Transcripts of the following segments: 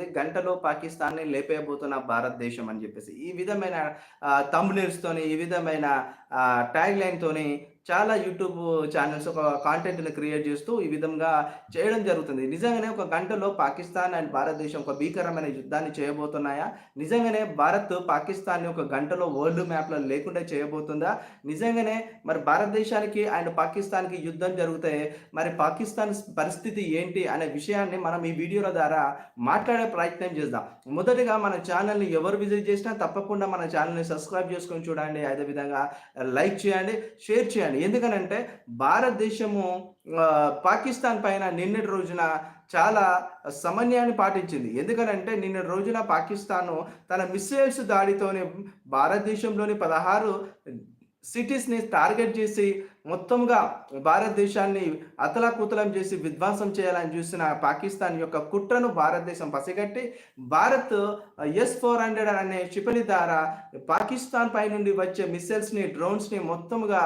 ఉంది గంటలో పాకిస్తాన్ని లేపేయబోతున్న భారతదేశం అని చెప్పేసి. ఈ విధమైన తమ్మునిల్స్తోని ఈ విధమైన ట్యాగ్ లైన్తోని చాలా యూట్యూబ్ ఛానల్స్ ఒక కాంటెంట్ని క్రియేట్ చేస్తూ ఈ విధంగా చేయడం జరుగుతుంది. నిజంగానే ఒక గంటలో పాకిస్తాన్ అండ్ భారతదేశం ఒక భీకరమైన యుద్ధాన్ని చేయబోతున్నాయా? నిజంగానే భారత్ పాకిస్తాన్ని ఒక గంటలో వరల్డ్ మ్యాప్లో లేకుండా చేయబోతుందా? నిజంగానే మరి భారతదేశానికి అండ్ పాకిస్తాన్కి యుద్ధం జరిగితే మరి పాకిస్తాన్ పరిస్థితి ఏంటి అనే విషయాన్ని మనం ఈ వీడియోల ద్వారా మాట్లాడే ప్రయత్నం చేద్దాం. మొదటిగా మన ఛానల్ని ఎవరు విజిట్ చేసినా తప్పకుండా మన ఛానల్ని సబ్స్క్రైబ్ చేసుకొని చూడండి. అదేవిధంగా లైక్ చేయండి షేర్ చేయండి. ఎందుకనంటే భారతదేశము పాకిస్తాన్ పైన నిన్నటి రోజున చాలా సమన్యాన్ని పాటించింది. ఎందుకనంటే నిన్న రోజున పాకిస్తాను తన మిస్సైల్స్ దాడితోనే భారతదేశంలోని పదహారు సిటీస్ని టార్గెట్ చేసి మొత్తంగా భారతదేశాన్ని అతలాకుతలం చేసి విధ్వంసం చేయాలని చూసిన పాకిస్తాన్ యొక్క కుట్రను భారతదేశం పసిగట్టి భారత్ ఎస్ ఫోర్ హండ్రెడ్ అనే క్షిపణి ద్వారా పాకిస్తాన్ పై నుండి వచ్చే మిస్సైల్స్ని డ్రోన్స్ని మొత్తంగా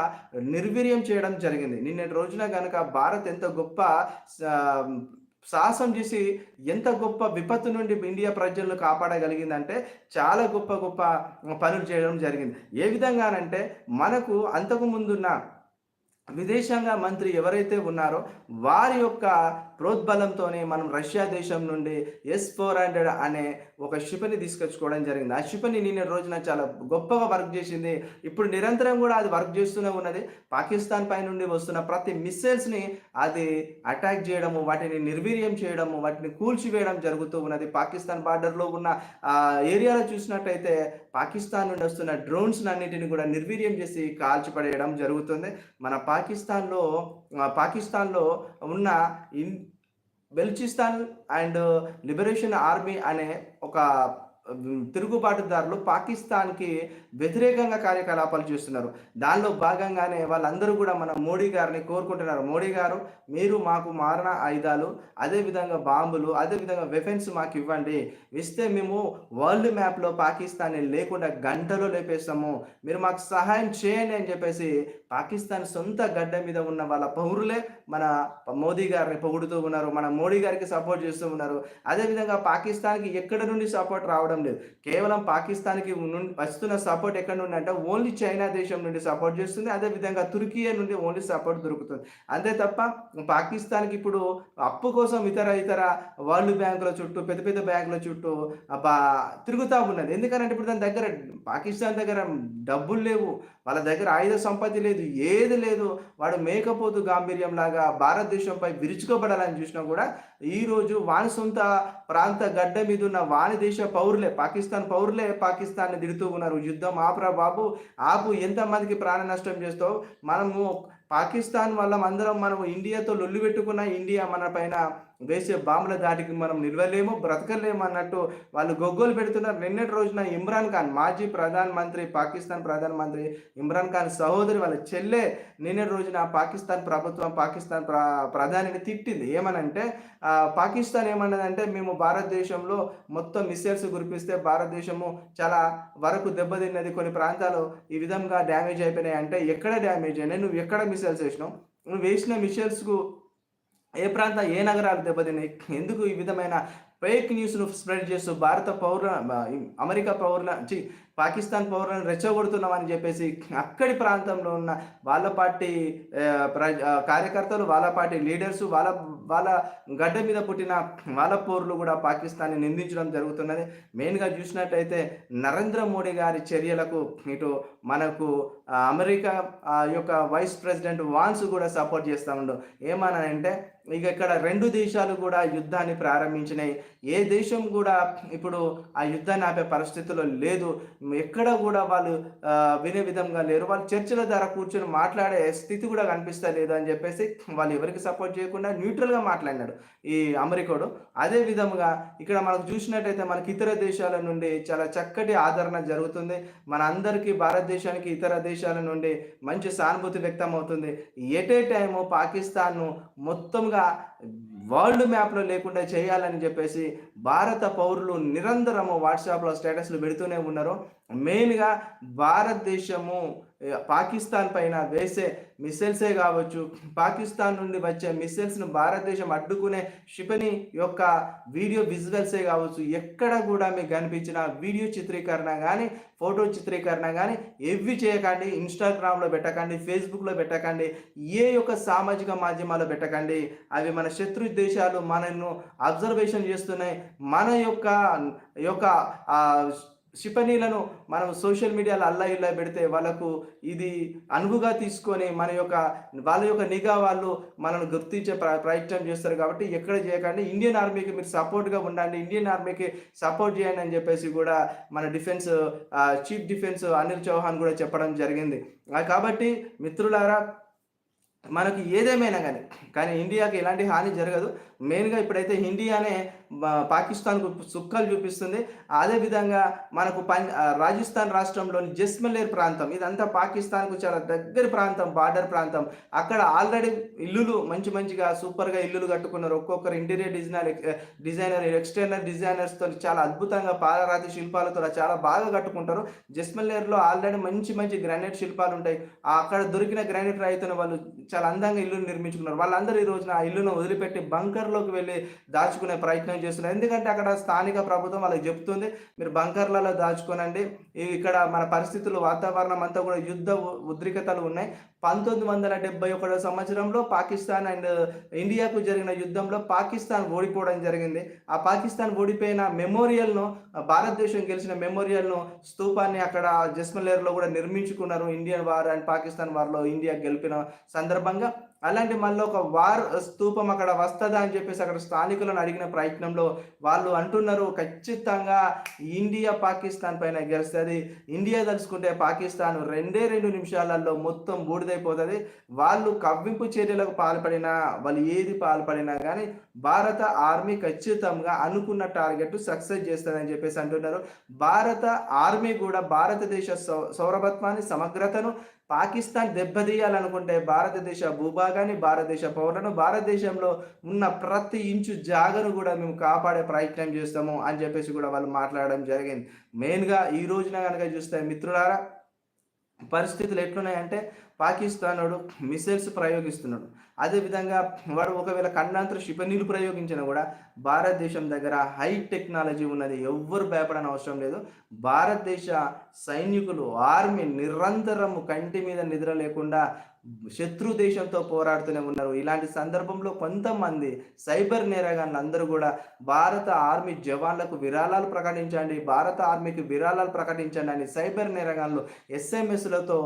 నిర్వీర్యం చేయడం జరిగింది. నిన్నటి రోజున కనుక భారత్ ఎంత గొప్ప సాహసం చేసి ఎంత గొప్ప విపత్తు నుండి ఇండియా ప్రజలను కాపాడగలిగిందంటే చాలా గొప్ప గొప్ప పనులు చేయడం జరిగింది. ఏ విధంగానంటే మనకు అంతకు ముందున్న విదేశాంగ మంత్రి ఎవరైతే ఉన్నారో వారి యొక్క ప్రోద్బలంతోనే మనం రష్యా దేశం నుండి ఎస్ ఫోర్ హండ్రెడ్ అనే ఒక క్షిపణి తీసుకొచ్చుకోవడం జరిగింది. ఆ క్షిపణి నిన్న రోజున చాలా గొప్పగా వర్క్ చేసింది. ఇప్పుడు నిరంతరం కూడా అది వర్క్ చేస్తూనే ఉన్నది. పాకిస్తాన్ పై నుండి వస్తున్న ప్రతి మిస్సైల్స్ని అది అటాక్ చేయడము వాటిని నిర్వీర్యం చేయడము వాటిని కూల్చివేయడం జరుగుతూ ఉన్నది. పాకిస్తాన్ బార్డర్లో ఉన్న ఏరియాలో చూసినట్టయితే పాకిస్తాన్ నుండి వస్తున్న డ్రోన్స్ అన్నింటిని కూడా నిర్వీర్యం చేసి కాల్చిపడేయడం జరుగుతుంది. మన పాకిస్తాన్లో పాకిస్తాన్లో ఉన్న in Balochistan and liberation army అనే ఒక తిరుగుబాటుదారులు పాకిస్తాన్కి వ్యతిరేకంగా కార్యకలాపాలు చేస్తున్నారు. దానిలో భాగంగానే వాళ్ళందరూ కూడా మన మోడీ గారిని కోరుకుంటున్నారు. మోడీ గారు మీరు మాకు మారణ ఆయుధాలు అదేవిధంగా బాంబులు అదేవిధంగా వెఫెన్స్ మాకు ఇవ్వండి. ఇస్తే మేము వరల్డ్ మ్యాప్లో పాకిస్తాన్ని లేకుండా గంటలో లేపేస్తాము. మీరు మాకు సహాయం చేయండి అని చెప్పేసి పాకిస్తాన్ సొంత గడ్డ మీద ఉన్న వాళ్ళ పౌరులే మన మోదీ గారిని పొగుడుతూ ఉన్నారు. మన మోడీ గారికి సపోర్ట్ చేస్తూ ఉన్నారు. అదేవిధంగా పాకిస్తాన్కి ఎక్కడ నుండి సపోర్ట్ రావడం రావడం లేదు. కేవలం పాకిస్తాన్కి వస్తున్న సపోర్ట్ ఎక్కడ నుండి అంటే ఓన్లీ చైనా దేశం నుండి సపోర్ట్ చేస్తుంది. అదేవిధంగా తుర్కియా నుండి ఓన్లీ సపోర్ట్ దొరుకుతుంది. అంతే తప్ప పాకిస్తాన్కి ఇప్పుడు అప్పు కోసం ఇతర ఇతర వరల్డ్ బ్యాంకుల చుట్టూ పెద్ద పెద్ద బ్యాంకుల చుట్టూ తిరుగుతూ ఉన్నది. ఎందుకంటే ఇప్పుడు దాని దగ్గర పాకిస్తాన్ దగ్గర డబ్బులు లేవు. వాళ్ళ దగ్గర ఆయుధ సంపత్తి లేదు ఏది లేదు. వాడు మేకపోతు గాంభీర్యం లాగా భారతదేశంపై విరుచుకోబడాలని చూసినా కూడా ఈరోజు వాని సొంత ప్రాంత గడ్డ మీద ఉన్న వాని దేశ పౌరులు పాకిస్తాన్ పౌరులే పాకిస్తాన్ని తిడుతూ ఉన్నారు. యుద్ధం ఆపురా బాబు ఆపు. ఎంతమందికి ప్రాణ నష్టం చేస్తావు? మనము పాకిస్తాన్ వల్ల అందరం మనం ఇండియాతో లొల్లు పెట్టుకున్న ఇండియా మన పైన వేసే బాంబుల దాటికి మనం నిలవలేము బ్రతకలేము అన్నట్టు వాళ్ళు గొగ్గోలు పెడుతున్నారు. నిన్నటి రోజున ఇమ్రాన్ ఖాన్ మాజీ ప్రధానమంత్రి పాకిస్తాన్ ప్రధానమంత్రి ఇమ్రాన్ ఖాన్ సహోదరి వాళ్ళ చెల్లె నిన్నటి రోజున పాకిస్తాన్ ప్రభుత్వం పాకిస్తాన్ ప్ర ప్రధానిని తిట్టింది. ఏమనంటే పాకిస్తాన్ ఏమన్నదంటే మేము భారతదేశంలో మొత్తం మిసైల్స్ కురిపిస్తే భారతదేశము చాలా వరకు దెబ్బతిన్నది. కొన్ని ప్రాంతాలు ఈ విధంగా డ్యామేజ్ అయిపోయినాయి. అంటే ఎక్కడ డ్యామేజ్ అయినాయి? నువ్వు ఎక్కడ మిసైల్స్ వేసినావు? నువ్వు వేసిన మిసైల్స్కు ఏ ప్రాంత ఏ నగరాలు దెబ్బతిన్నాయి? ఎందుకు ఈ విధమైన ఫేక్ న్యూస్ను స్ప్రెడ్ చేస్తూ భారత పౌరుల అమెరికా పౌరుల పాకిస్తాన్ పౌరులను రెచ్చగొడుతున్నామని చెప్పేసి అక్కడి ప్రాంతంలో ఉన్న వాళ్ళ పార్టీ కార్యకర్తలు వాళ్ళ పార్టీ లీడర్స్ వాళ్ళ వాళ్ళ గడ్డ మీద పుట్టిన వాళ్ళ పౌరులు కూడా పాకిస్తాన్ని నిందించడం జరుగుతున్నది. మెయిన్గా చూసినట్టయితే నరేంద్ర మోడీ గారి చర్యలకు ఇటు మనకు అమెరికా యొక్క వైస్ ప్రెసిడెంట్ వాన్స్ కూడా సపోర్ట్ చేస్తూ ఉండు. ఏమనంటే ఇక ఇక్కడ రెండు దేశాలు కూడా యుద్ధాన్ని ప్రారంభించినాయి. ఏ దేశం కూడా ఇప్పుడు ఆ యుద్ధాన్ని ఆపే పరిస్థితుల్లో లేదు. ఎక్కడ కూడా వాళ్ళు వినే విధంగా లేరు. వాళ్ళు చర్చల ద్వారా కూర్చొని మాట్లాడే స్థితి కూడా కనిపిస్తలేదు అని చెప్పేసి వాళ్ళు ఎవరికి సపోర్ట్ చేయకుండా న్యూట్రల్గా మాట్లాడినాడు ఈ అమెరికాడు. అదే విధంగా ఇక్కడ మనకు చూసినట్టయితే మనకి ఇతర దేశాల నుండి చాలా చక్కటి ఆదరణ జరుగుతుంది. మన అందరికీ భారతదేశానికి ఇతర దేశాల నుండి మంచి సానుభూతి వ్యక్తం అవుతుంది ఎట్ ఏ టైము పాకిస్తాన్ను మొత్తంగా వరల్డ్ మ్యాప్లో లేకుండా చేయాలని చెప్పేసి భారత పౌరులు నిరంతరము వాట్సాప్లో స్టేటస్లు పెడుతూనే ఉన్నారు. మెయిన్గా భారతదేశము పాకిస్తాన్ పైన వేసే మిసైల్సే కావచ్చు. పాకిస్తాన్ నుండి వచ్చే మిసైల్స్ను భారతదేశం అడ్డుకునే క్షిపణి యొక్క వీడియో విజువల్సే కావచ్చు. ఎక్కడ కూడా మీకు కనిపించిన వీడియో చిత్రీకరణ కానీ ఫోటో చిత్రీకరణ కానీ ఎవ్వి చేయకండి. ఇన్స్టాగ్రామ్లో పెట్టకండి ఫేస్బుక్లో పెట్టకండి ఏ యొక్క సామాజిక మాధ్యమాల్లో పెట్టకండి. అవి మన శత్రు దేశాలు మనను అబ్జర్వేషన్ చేస్తున్నాయి. మన యొక్క యొక్క క్షిపణీలను మనం సోషల్ మీడియాలో అల్లా ఇల్లా పెడితే వాళ్ళకు ఇది అనువుగా తీసుకొని మన యొక్క వాళ్ళ యొక్క నిఘా వాళ్ళు మనల్ని గుర్తించే ప్ర ప్రయత్నం చేస్తారు కాబట్టి ఎక్కడ చేయకండి. ఇండియన్ ఆర్మీకి మీరు సపోర్ట్గా ఉండండి. ఇండియన్ ఆర్మీకి సపోర్ట్ చేయండి అని చెప్పేసి కూడా మన defence chief defence Anil Chauhan కూడా చెప్పడం జరిగింది. కాబట్టి మిత్రులారా మనకు ఏదేమైనా కానీ కానీ ఇండియాకి ఎలాంటి హాని జరగదు. మెయిన్గా ఇప్పుడైతే ఇండియానే పాకిస్తాన్కు సుక్కలు చూపిస్తుంది. అదేవిధంగా మనకు పం రాజస్థాన్ రాష్ట్రంలోని జస్మలేర్ ప్రాంతం ఇదంతా పాకిస్తాన్కు చాలా దగ్గర ప్రాంతం బార్డర్ ప్రాంతం. అక్కడ ఆల్రెడీ ఇల్లులు మంచి మంచిగా సూపర్గా ఇల్లులు కట్టుకున్నారు. ఒక్కొక్కరు ఇంటీరియర్ డిజైనర్ డిజైనర్ ఎక్స్టర్నల్ డిజైనర్స్తో చాలా అద్భుతంగా పాలరాతి శిల్పాలతో చాలా బాగా కట్టుకుంటారు. జస్మలేర్లో ఆల్రెడీ మంచి మంచి గ్రానైట్ శిల్పాలు ఉంటాయి. అక్కడ దొరికిన గ్రానైట్ రాయితోనే వాళ్ళు చాలా అందంగా ఇల్లు నిర్మించుకున్నారు. వాళ్ళందరూ ఈ రోజున ఆ ఇల్లును వదిలిపెట్టి బంకర్లోకి వెళ్ళి దాచుకునే ప్రయత్నం చేస్తున్నారు. ఎందుకంటే అక్కడ స్థానిక ప్రభుత్వం వాళ్ళకి చెప్తుంది మీరు బంకర్లలో దాచుకోనండి. ఇక్కడ మన పరిస్థితులు వాతావరణం అంతా కూడా యుద్ధ ఉద్రికతలు ఉన్నాయి. పంతొమ్మిది వందల డెబ్బై ఒకటో సంవత్సరంలో పాకిస్తాన్ అండ్ ఇండియాకు జరిగిన యుద్ధంలో పాకిస్తాన్ ఓడిపోవడం జరిగింది. ఆ పాకిస్తాన్ ఓడిపోయిన మెమోరియల్ను భారతదేశం గెలిచిన మెమోరియల్ను స్తూపాన్ని అక్కడ జస్మలేర్లో కూడా నిర్మించుకున్నారు ఇండియన్ వార్ అండ్ పాకిస్తాన్ వార్లో ఇండియా గెలిపిన సందర్భంగా. అలాంటి మళ్ళీ ఒక వార్ స్తూపం అక్కడ వస్తుందా అని చెప్పేసి అక్కడ స్థానికులను అడిగిన ప్రయత్నంలో వాళ్ళు అంటున్నారు ఖచ్చితంగా ఇండియా పాకిస్తాన్ పైన గెలుస్తుంది. ఇండియా తలుచుకుంటే పాకిస్తాన్ రెండే రెండు నిమిషాలలో మొత్తం బూడిద అయిపోతుంది. వాళ్ళు కవ్వింపు చర్యలకు పాల్పడినా వాళ్ళు ఏది పాల్పడినా కానీ భారత ఆర్మీ ఖచ్చితంగా అనుకున్న టార్గెట్ సక్సెస్ చేస్తుందని చెప్పేసి అంటున్నారు. భారత ఆర్మీ కూడా భారతదేశ సౌరభత్వాన్ని సమగ్రతను పాకిస్తాన్ దెబ్బతీయాలనుకుంటే భారతదేశ భూభాగాన్ని భారతదేశ పౌరులను భారతదేశంలో ఉన్న ప్రతి ఇంచు జాగను కూడా మేము కాపాడే ప్రయత్నం చేస్తాము అని చెప్పేసి కూడా వాళ్ళు మాట్లాడడం జరిగింది. మెయిన్గా ఈ రోజున కనుక చూస్తే మిత్రులారా పరిస్థితులు ఎట్లున్నాయంటే పాకిస్తాన్ వాడు మిసైల్స్ ప్రయోగిస్తున్నాడు. అదేవిధంగా వాడు ఒకవేళ ఖండాంతర క్షిపణిలు ప్రయోగించినా కూడా భారతదేశం దగ్గర హై టెక్నాలజీ ఉన్నది. ఎవ్వరు భయపడని అవసరం లేదు. భారతదేశ సైనికులు ఆర్మీ నిరంతరము కంటి మీద నిద్ర లేకుండా శత్రు దేశంతో పోరాడుతూనే ఉన్నారు. ఇలాంటి సందర్భంలో కొంతమంది సైబర్ నేరగాళ్ళు అందరూ కూడా భారత ఆర్మీ జవాన్లకు విరాళాలు ప్రకటించండి భారత ఆర్మీకి విరాళాలు ప్రకటించండి అని సైబర్ నేరగాళ్ళు ఎస్ఎంఎస్లతో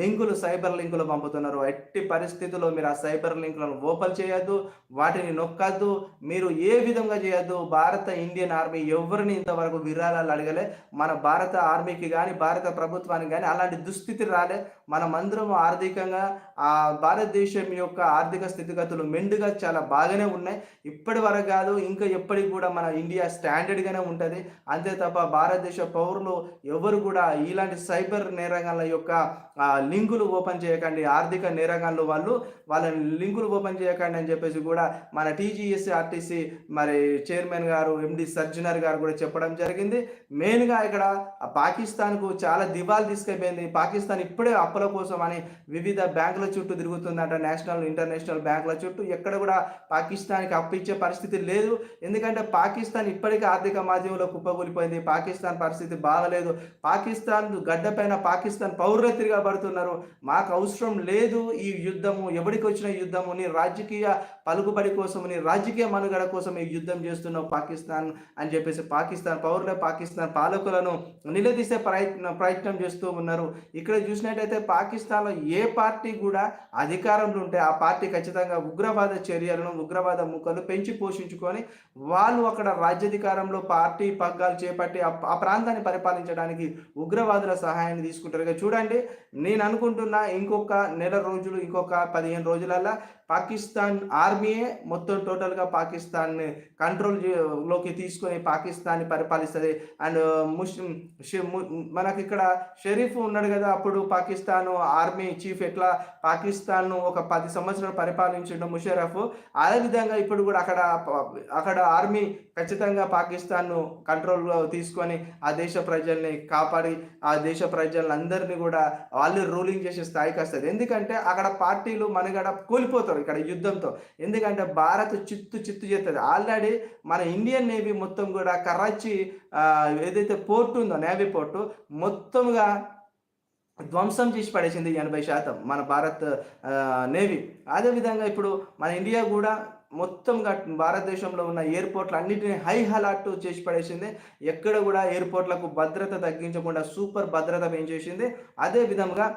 లింకులు సైబర్ లింకులు పంపుతున్నారు. ఎట్టి పరిస్థితుల్లో మీరు ఆ సైబర్ లింకులను ఓపెన్ చేయొద్దు వాటిని నొక్కద్దు మీరు ఏ విధంగా చేయొద్దు భారత ఇండియన్ ఆర్మీ ఎవరిని ఇంతవరకు విరాళాలు అడగలే మన భారత ఆర్మీకి కానీ భారత ప్రభుత్వానికి కానీ అలాంటి దుస్థితి రాలే మనమందరం ఆర్థికంగా ఆ భారతదేశం యొక్క ఆర్థిక స్థితిగతులు మెండుగా చాలా బాగానే ఉన్నాయి. ఇప్పటి వరకు కాదు ఇంకా ఎప్పటికి కూడా మన ఇండియా స్టాండర్డ్గానే ఉంటుంది. అంతే తప్ప భారతదేశ పౌరులు ఎవరు కూడా ఇలాంటి సైబర్ నేరగాళ్ళ యొక్క లింకులు ఓపెన్ చేయకండి. ఆర్థిక నేరగాళ్ళు వాళ్ళు వాళ్ళ లింకులు ఓపెన్ చేయకండి అని చెప్పేసి కూడా మన టీజీఎస్సీ ఆర్టీసీ మరి చైర్మన్ గారు ఎండి సర్జనర్ గారు కూడా చెప్పడం జరిగింది. మెయిన్గా ఇక్కడ పాకిస్తాన్కు చాలా దివాలు తీసుకెళ్ళిపోయింది. పాకిస్తాన్ ఇప్పుడే అప్పుల కోసం అని వివిధ బ్యాంకుల చుట్టూ తిరుగుతుందంట. నేషనల్ ఇంటర్నేషనల్ బ్యాంకుల చుట్టూ ఎక్కడ కూడా పాకిస్తాన్కి అప్పు ఇచ్చే పరిస్థితి లేదు. ఎందుకంటే పాకిస్తాన్ ఇప్పటికే ఆర్థిక మాధ్యమంలో కుప్పకూలిపోయింది. పాకిస్తాన్ పరిస్థితి బాగలేదు. పాకిస్తాన్ గడ్డపైన పాకిస్తాన్ పౌరులు తిరగబడుతున్నారు. మాకు అవసరం లేదు ఈ యుద్ధము. ఎవరికి వచ్చిన యుద్ధము? నీ రాజకీయ పలుకుబడి కోసం నీ రాజకీయ మనుగడ కోసం ఈ యుద్ధం చేస్తున్నావు పాకిస్తాన్ అని చెప్పేసి పాకిస్తాన్ పౌరులే పాకిస్తాన్ పాలకులను నిలదీసే ప్రయత్నం ప్రయత్నం చేస్తూ ఉన్నారు. ఇక్కడ చూసినట్టయితే పాకిస్తాన్లో ఏ పార్టీ కూడా అధికారంలో ఉంటే ఆ పార్టీ ఖచ్చితంగా ఉగ్రవాద చర్యలను ఉగ్రవాద ముక్కలు పెంచి పోషించుకొని వాళ్ళు అక్కడ రాజ్యాధికారంలో పార్టీ పగ్గాలు చేపట్టి ఆ ప్రాంతాన్ని పరిపాలించడానికి ఉగ్రవాదుల సహాయాన్ని తీసుకుంటారు. చూడండి నేను అనుకుంటున్నా ఇంకొక నెల రోజులు ఇంకొక పదిహేను రోజులల్లా పాకిస్తాన్ ఆర్మీయే మొత్తం టోటల్గా పాకిస్తాన్ కంట్రోల్లోకి తీసుకొని పాకిస్తాన్ని పరిపాలిస్తుంది. అండ్ ముస్లిం మనకి ఇక్కడ షరీఫ్ ఉన్నాడు కదా అప్పుడు పాకిస్తాన్ ఆర్మీ చీఫ్ ఎట్లా పాకిస్తాన్ను ఒక పది సంవత్సరాలు పరిపాలించడం ముషరఫ్ అదేవిధంగా ఇప్పుడు కూడా అక్కడ అక్కడ ఆర్మీ ఖచ్చితంగా పాకిస్తాన్ను కంట్రోల్లో తీసుకొని ఆ దేశ ప్రజల్ని కాపాడి ఆ దేశ ప్రజలందరినీ కూడా వాళ్ళు రూలింగ్ చేసే స్థాయికి వస్తుంది ఎందుకంటే అక్కడ పార్టీలు మనగడ కోల్పోతారు ఇక్కడ యుద్ధంతో. ఎందుకంటే భారత్ చిత్తు చిత్తు చేస్తుంది. ఆల్రెడీ మన ఇండియన్ నేవీ మొత్తం కూడా కరాచీ ఏదైతే పోర్ట్ ఉందో నేవీ పోర్టు మొత్తంగా ధ్వంసం చేసి పడేసింది ఎనభై శాతం మన భారత్ నేవీ. అదేవిధంగా ఇప్పుడు మన ఇండియా కూడా మొత్తంగా భారతదేశంలో ఉన్న ఎయిర్పోర్ట్లు అన్నింటినీ హై హలాట్ చేసి పడేసింది. ఎక్కడ కూడా ఎయిర్పోర్ట్లకు భద్రత తగ్గించకుండా సూపర్ భద్రత పెంచేసింది. అదే విధంగా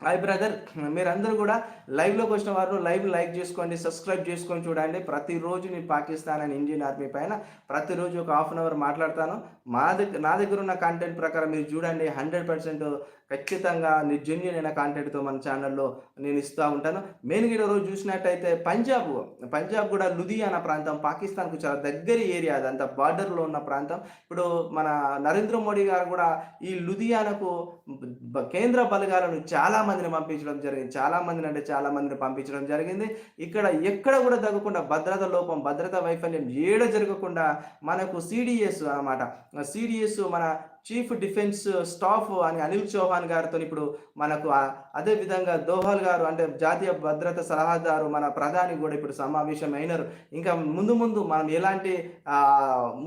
హాయ్ బ్రదర్ మీరందరూ కూడా లైవ్లోకి వచ్చిన వారు లైవ్ లైక్ చేసుకోండి సబ్స్క్రైబ్ చేసుకొని చూడండి. ప్రతిరోజు నేను పాకిస్తాన్ అండ్ ఇండియన్ ఆర్మీ పైన ప్రతిరోజు ఒక హాఫ్ అన్ అవర్ మాట్లాడతాను. మా దగ్గర నా దగ్గర ఉన్న కంటెంట్ ప్రకారం మీరు చూడండి హండ్రెడ్ పర్సెంట్ ఖచ్చితంగా నిర్జన్యులైన కాంటెంట్తో మన ఛానల్లో నేను ఇస్తూ ఉంటాను. మెయిన్గా ఈరోజు చూసినట్టయితే పంజాబ్ పంజాబ్ కూడా లుధియానా ప్రాంతం పాకిస్తాన్కు చాలా దగ్గర ఏరియా అదంతా బార్డర్లో ఉన్న ప్రాంతం. ఇప్పుడు మన నరేంద్ర మోడీ గారు కూడా ఈ లుధియానాకు కేంద్ర బలగాలను చాలా మందిని పంపించడం జరిగింది. చాలా మందిని అంటే చాలా మందిని పంపించడం జరిగింది. ఇక్కడ ఎక్కడ కూడా తగ్గకుండా భద్రత లోపం భద్రత వైఫల్యం ఏడ జరగకుండా మనకు సిడిఎస్ అనమాట సిడిఎస్ మన చీఫ్ డిఫెన్స్ uh, స్టాఫ్ అని అనిల్ చౌహాన్ గారితో ఇప్పుడు మనకు అదే విధంగా దోహల్ గారు అంటే జాతీయ భద్రత సలహాదారు మన ప్రధాని కూడా ఇప్పుడు సమావేశం అయినారు ఇంకా ముందు ముందు మనం ఎలాంటి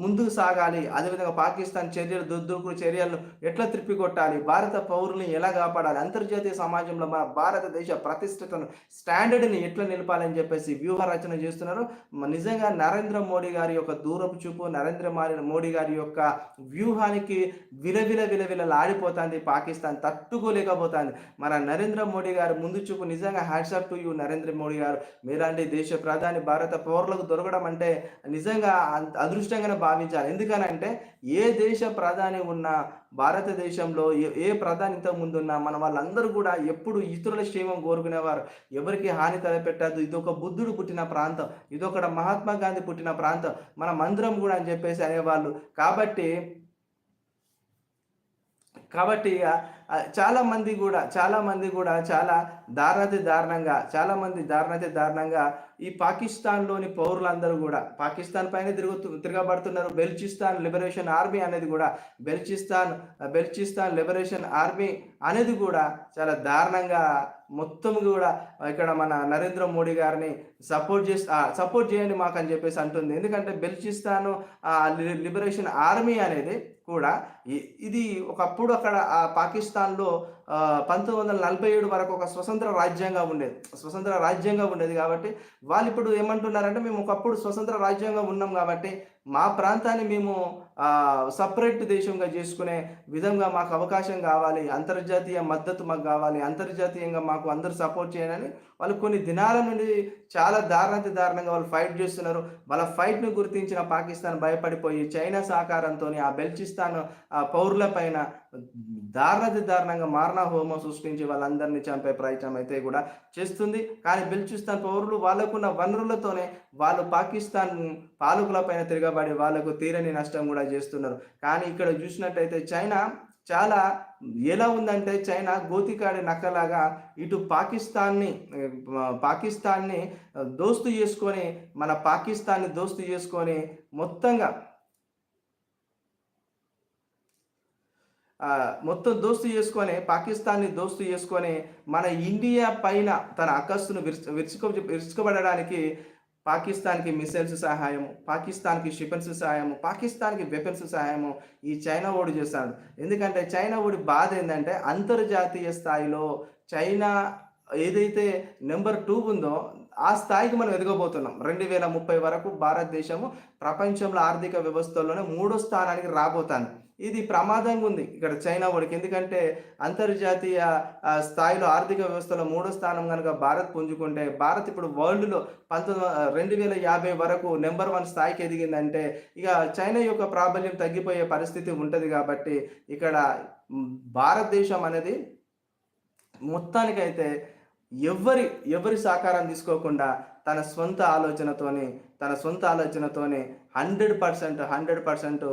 ముందుకు సాగాలి అదేవిధంగా పాకిస్తాన్ చర్యలు దుద్దుకుడు చర్యలను ఎట్లా త్రిప్పికొట్టాలి భారత పౌరుల్ని ఎలా కాపాడాలి అంతర్జాతీయ సమాజంలో మన భారతదేశ ప్రతిష్టతను స్టాండర్డ్ని ఎట్లా నిలపాలని చెప్పేసి వ్యూహ రచన చేస్తున్నారు. నిజంగా నరేంద్ర మోడీ గారి యొక్క దూరపు చూపు నరేంద్ర మోడీ గారి యొక్క వ్యూహానికి విలవిల విలవిలలాడిపోతుంది పాకిస్తాన్ తట్టుకోలేకపోతుంది. మన నరేంద్ర మోడీ గారు ముందు చూపు నిజంగా hats off to you Narendra Modi గారు. మీలాంటి దేశ ప్రధాని భారత పౌరులకు దొరకడం అంటే నిజంగా అదృష్టంగానే భావించాలి. ఎందుకనంటే ఏ దేశ ప్రధాని ఉన్నా భారతదేశంలో ఏ ప్రధాని ఇంతకు ముందున్నా మన వాళ్ళందరూ కూడా ఎప్పుడు ఇతరుల క్షేమం కోరుకునేవారు. ఎవరికి హాని తలపెట్టద్దు. ఇది ఒక బుద్ధుడు పుట్టిన ప్రాంతం. ఇది ఒక మహాత్మా గాంధీ పుట్టిన ప్రాంతం. మన మందిరం కూడా అని చెప్పేసి అనేవాళ్ళు. కాబట్టి కాబట్టి చాలామంది కూడా చాలామంది కూడా చాలా దారుణతి దారుణంగా చాలామంది దారుణతి దారుణంగా ఈ పాకిస్తాన్లోని పౌరులందరూ కూడా పాకిస్తాన్ పైన తిరుగుతూ తిరగబడుతున్నారు. బెల్చిస్తాన్ లిబరేషన్ ఆర్మీ అనేది కూడా బెల్చిస్తాన్ బెల్చిస్తాన్ లిబరేషన్ ఆర్మీ అనేది కూడా చాలా దారుణంగా మొత్తం కూడా ఇక్కడ మన నరేంద్ర మోడీ గారిని సపోర్ట్ చేసి సపోర్ట్ చేయండి మాకు అని చెప్పేసి అంటుంది. ఎందుకంటే బెల్చిస్తాన్ లిబరేషన్ ఆర్మీ అనేది కూడా ఇది ఒకప్పుడు అక్కడ పాకిస్తాన్లో పంతొమ్మిది వందల నలభై ఏడు వరకు ఒక స్వతంత్ర రాజ్యాంగం ఉండేది. స్వతంత్ర రాజ్యాంగం ఉండేది కాబట్టి వాళ్ళు ఇప్పుడు ఏమంటున్నారంటే మేము ఒకప్పుడు స్వతంత్ర రాజ్యాంగం ఉన్నాం కాబట్టి మా ప్రాంతాన్ని మేము సపరేట్ దేశంగా చేసుకునే విధంగా మాకు అవకాశం కావాలి. అంతర్జాతీయ మద్దతు మాకు కావాలి. అంతర్జాతీయంగా మాకు అందరూ సపోర్ట్ చేయాలని వాళ్ళు కొన్ని దినాల నుండి చాలా దారుణత దారుణంగా వాళ్ళు ఫైట్ చేస్తున్నారు. వాళ్ళ ఫైట్ను గుర్తించిన పాకిస్తాన్ భయపడిపోయి చైనా సహకారంతో ఆ బెల్చిస్తాన్ పౌరుల పైన దారుణతి దారుణంగా మారణ హోమం సృష్టించి వాళ్ళందరినీ చంపే ప్రయత్నం అయితే కూడా చేస్తుంది. కానీ బెల్చిస్తాన్ పౌరులు వాళ్ళకున్న వనరులతోనే వాళ్ళు పాకిస్తాన్ పాలకుల పైన తిరగబడి వాళ్ళకు తీరని నష్టం కూడా చేస్తున్నారు. కానీ ఇక్కడ చూసినట్టయితే చైనా చాలా ఎలా ఉందంటే చైనా గోతికాడి నక్కలాగా ఇటు పాకిస్తాన్ని పాకిస్తాన్ని దోస్తు చేసుకొని మన పాకిస్తాన్ని దోస్తు చేసుకొని మొత్తంగా మొత్తం దోస్తు చేసుకొని పాకిస్తాన్ని దోస్తు చేసుకొని మన ఇండియా పైన తన అక్కస్సును విరుచు విరుచుక విరుచుకబడడానికి పాకిస్తాన్కి మిసైల్స్ సహాయము పాకిస్తాన్కి షిపెన్స్ సహాయము పాకిస్తాన్కి వెపన్స్ సహాయము ఈ చైనా ఓడి చేస్తాడు. ఎందుకంటే చైనా ఓడి బాధ ఏంటంటే అంతర్జాతీయ స్థాయిలో చైనా ఏదైతే నెంబర్ టూ ఉందో ఆ స్థాయికి మనం ఎదగబోతున్నాం. రెండు వేల ముప్పై వరకు భారతదేశము ప్రపంచంలో ఆర్థిక వ్యవస్థలోనే మూడో స్థానానికి రాబోతాను ఇది ప్రమాదంగా ఉంది. ఇక్కడ చైనా వాడికి ఎందుకంటే అంతర్జాతీయ స్థాయిలో ఆర్థిక వ్యవస్థలో మూడో స్థానం కనుక భారత్ పుంజుకుంటే భారత్ ఇప్పుడు వరల్డ్లో పంతొమ్మిది రెండు వేల యాభై వరకు నెంబర్ వన్ స్థాయికి ఎదిగిందంటే ఇక చైనా యొక్క ప్రాబల్యం తగ్గిపోయే పరిస్థితి ఉంటుంది కాబట్టి ఇక్కడ భారతదేశం అనేది మొత్తానికైతే ఎవరి ఎవరి సహకారం తీసుకోకుండా తన సొంత ఆలోచనతోని తన సొంత ఆలోచనతోనే హండ్రెడ్ పర్సెంట్ హండ్రెడ్ పర్సెంట్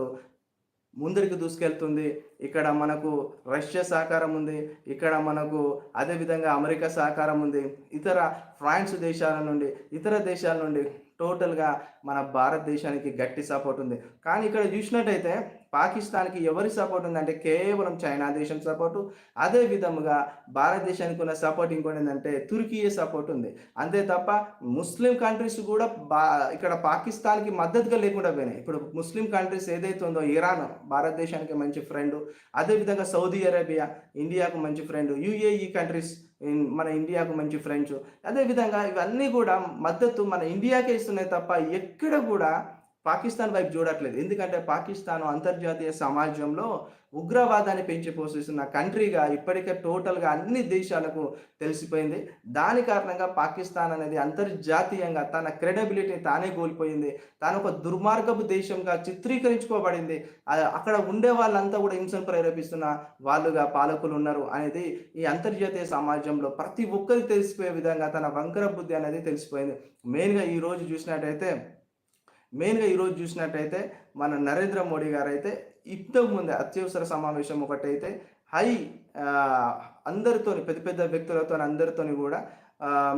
ముందరికి దూసుకెళ్తుంది. ఇక్కడ మనకు రష్యా సహకారం ఉంది. ఇక్కడ మనకు అదేవిధంగా అమెరికా సహకారం ఉంది. ఇతర ఫ్రాన్స్ దేశాల నుండి ఇతర దేశాల నుండి టోటల్‌గా మన భారతదేశానికి గట్టి సపోర్ట్ ఉంది. కానీ ఇక్కడ చూసినట్టయితే పాకిస్తాన్‌కి ఎవరి సపోర్ట్ ఉందంటే కేవలం చైనా దేశం సపోర్టు. అదే విధముగా భారతదేశానికి ఉన్న సపోర్ట్ ఇంకోటి ఏంటంటే తుర్కీయే సపోర్ట్ ఉంది. అంతే తప్ప ముస్లిం కంట్రీస్ కూడా బా ఇక్కడ పాకిస్తాన్‌కి మద్దతుగా లేకుండా పోయినాయి. ఇప్పుడు ముస్లిం కంట్రీస్ ఏదైతే ఉందో ఇరాన్ భారతదేశానికి మంచి ఫ్రెండు. అదే విధంగా సౌదీ అరేబియా ఇండియాకు మంచి ఫ్రెండు. యూఏఈ కంట్రీస్ మన ఇండియాకు మంచి ఫ్రెండ్స్. అదే విధంగా ఇవన్నీ కూడా మద్దతు మన ఇండియాకే ఇస్తున్నాయి తప్ప ఎక్కడ కూడా పాకిస్తాన్ వైపు చూడట్లేదు. ఎందుకంటే పాకిస్తాన్ అంతర్జాతీయ సమాజంలో ఉగ్రవాదాన్ని పెంచి పోషిస్తున్న కంట్రీగా ఇప్పటికే టోటల్‌గా అన్ని దేశాలకు తెలిసిపోయింది. దాని కారణంగా పాకిస్తాన్ అనేది అంతర్జాతీయంగా తన క్రెడిబిలిటీని తానే కోల్పోయింది. తాను ఒక దుర్మార్గపు దేశంగా చిత్రీకరించుకోబడింది. అక్కడ ఉండే వాళ్ళంతా కూడా హింసను ప్రేరేపిస్తున్న వాళ్ళుగా పాలకులు ఉన్నారు అనేది ఈ అంతర్జాతీయ సమాజంలో ప్రతి ఒక్కరికి తెలిసిపోయే విధంగా తన వంకర బుద్ధి అనేది తెలిసిపోయింది. మెయిన్‌గా ఈరోజు చూసినట్టయితే మెయిన్‌గా ఈరోజు చూసినట్టయితే మన నరేంద్ర మోడీ గారు అయితే ఇంతకుముందు అత్యవసర సమావేశం ఒకటైతే హై అందరితో అందరితోని పెద్ద పెద్ద వ్యక్తులతోని అందరితోని కూడా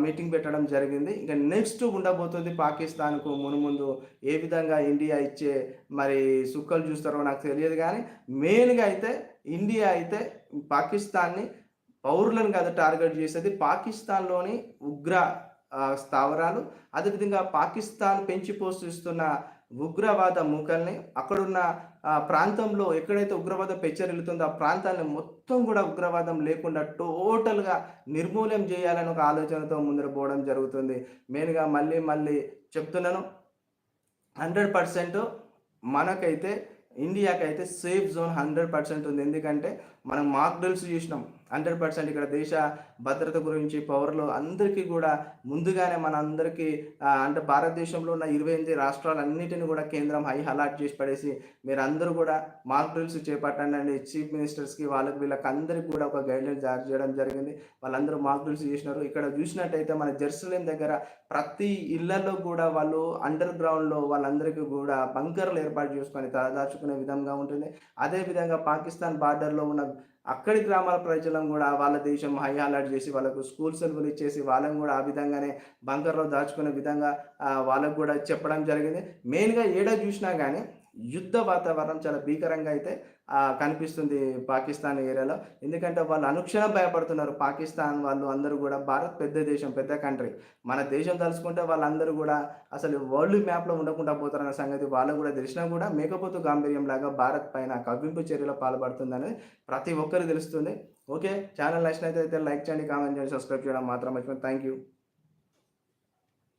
మీటింగ్ పెట్టడం జరిగింది. ఇంక నెక్స్ట్ ఉండబోతుంది పాకిస్తాన్‌కు మునుముందు ఏ విధంగా ఇండియా ఇచ్చే మరి సుక్కలు చూస్తారో నాకు తెలియదు కానీ మెయిన్‌గా అయితే ఇండియా అయితే పాకిస్తాన్‌ని పౌరులను కాదు టార్గెట్ చేసేది. పాకిస్తాన్‌లోని ఉగ్ర స్థావరాలు అదేవిధంగా పాకిస్తాన్ పెంచి పోషిస్తున్న ఉగ్రవాద మూకల్ని అక్కడున్న ప్రాంతంలో ఎక్కడైతే ఉగ్రవాదం పెచ్చరిల్లుతుందో ఆ ప్రాంతాన్ని మొత్తం కూడా ఉగ్రవాదం లేకుండా టోటల్‌గా నిర్మూలం చేయాలని ఒక ఆలోచనతో ముందర పోవడం జరుగుతుంది. మెయిన్‌గా మళ్ళీ మళ్ళీ చెప్తున్నాను. 100% మనకైతే ఇండియాకైతే సేఫ్ జోన్ 100% ఉంది. ఎందుకంటే మనం మాక్ డ్రిల్స్ చూసినాం. 100% ఇక్కడ దేశ భద్రత గురించి పౌరులు అందరికీ కూడా ముందుగానే మన అందరికీ అంటే భారతదేశంలో ఉన్న 28 రాష్ట్రాలన్నిటిని కూడా కేంద్రం హై అలర్ట్ చేసి పడేసి మీరందరూ కూడా మాక్ డ్రిల్స్ చేపట్టండి అండి చీఫ్ మినిస్టర్స్‌కి వాళ్ళకి వీళ్ళకి అందరికీ కూడా ఒక గైడ్‌లైన్స్ జారీ చేయడం జరిగింది. వాళ్ళందరూ మాక్ డ్రిల్స్ చేసినారు. ఇక్కడ చూసినట్టయితే మన జెరూసలేం దగ్గర ప్రతి ఇళ్ళలో కూడా వాళ్ళు అండర్ గ్రౌండ్‌లో వాళ్ళందరికీ కూడా బంకర్‌లు ఏర్పాటు చేసుకొని తలదాచుకునే విధంగా ఉంటుంది. అదే విధంగా పాకిస్తాన్ బార్డర్‌లో ఉన్న అక్కడి గ్రామాల ప్రజలను కూడా వాళ్ళ దేశం హై అలర్ట్ చేసి వాళ్ళకు స్కూల్ సెలవులు ఇచ్చేసి వాళ్ళని కూడా ఆ విధంగానే బంకర్‌లో దాచుకునే విధంగా వాళ్ళకు కూడా చెప్పడం జరిగింది. మెయిన్‌గా ఏడా చూసినా కానీ యుద్ధ వాతావరణం చాలా భీకరంగా అయితే కనిపిస్తుంది పాకిస్తాన్ ఏరియాలో. ఎందుకంటే వాళ్ళు అనుక్షణం భయపడుతున్నారు. పాకిస్తాన్ వాళ్ళు అందరూ కూడా భారత్ పెద్ద దేశం, పెద్ద కంట్రీ. మన దేశం తలుచుకుంటే వాళ్ళందరూ కూడా అసలు వరల్డ్ మ్యాప్‌లో ఉండకుండా పోతారన్న సంగతి వాళ్ళు కూడా తెలిసినా కూడా మేకపోతు గాంభీర్యం లాగా భారత్ పైన కవ్వింపు చర్యలో పాల్పడుతుందని ప్రతి ఒక్కరు తెలుస్తుంది. ఓకే. ఛానల్ నచ్చినట్లయితే లైక్ చేయండి, కామెంట్ చేయండి, సబ్స్క్రైబ్ చేయడం మాత్రం మర్చిపోకండి. Thank you.